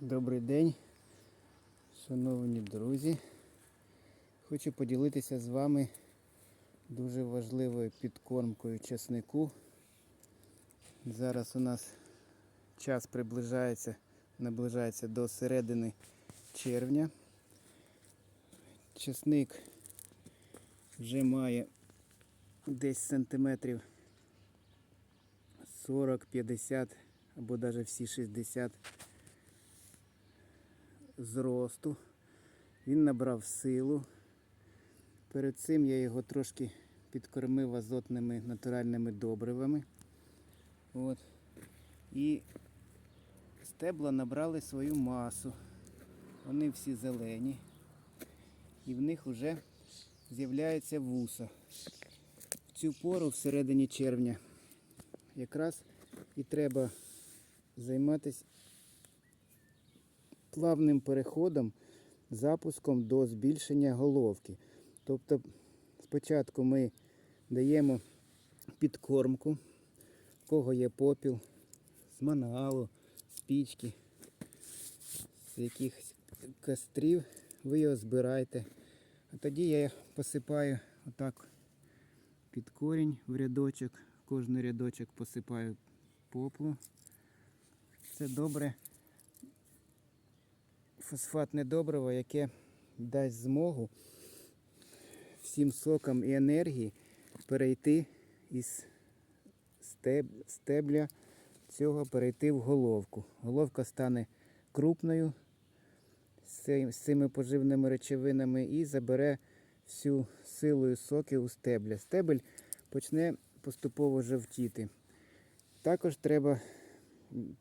Добрий день, шановні друзі. Хочу поділитися з вами дуже важливою підкормкою часнику. Зараз у нас час приближається, наближається до середини червня. Часник вже має десь сантиметрів 40-50 або навіть всі 60 зросту. Він набрав силу. Перед цим я його трошки підкормив азотними натуральними добривами. От. І стебла набрали свою масу. Вони всі зелені. І в них вже з'являється вуса. В цю пору всередині червня якраз і треба займатися плавним переходом, запуском до збільшення головки. Тобто спочатку ми даємо підкормку, кого є попіл, з маналу, з пічки, з якихось кострів, ви його збираєте. А тоді я посипаю отак під корінь в рядочок, кожний рядочок посипаю поплу. Це добре фосфатне добриво, яке дасть змогу всім сокам і енергії перейти із стеб- стебля цього перейти в головку. Головка стане крупною з цими поживними речовинами і забере всю силу і соки у стебля. Стебель почне поступово жовтіти. Також треба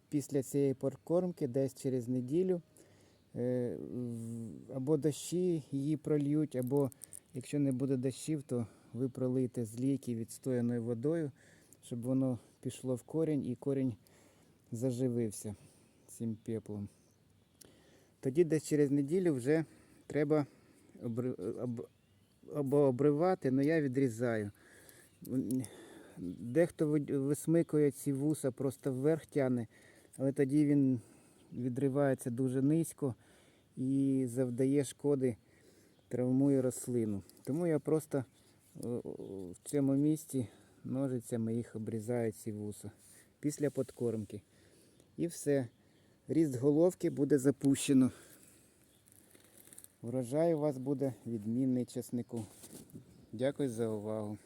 після цієї подкормки десь через неділю або дощі її прольють, або якщо не буде дощів, то ви пролийте з лійки відстояною водою, щоб воно пішло в корінь і корінь заживився цим пеплом. Тоді десь через неділю вже треба або обривати, але я відрізаю. Дехто висмикує ці вуса, просто вверх тягне, але тоді він відривається дуже низько і завдає шкоди, травмує рослину. Тому я просто е, в цьому місці ножицями їх обрізаю ці вуса після подкормки. І все. Ріст головки буде запущено. Врожай у вас буде відмінний часнику. Дякую за увагу.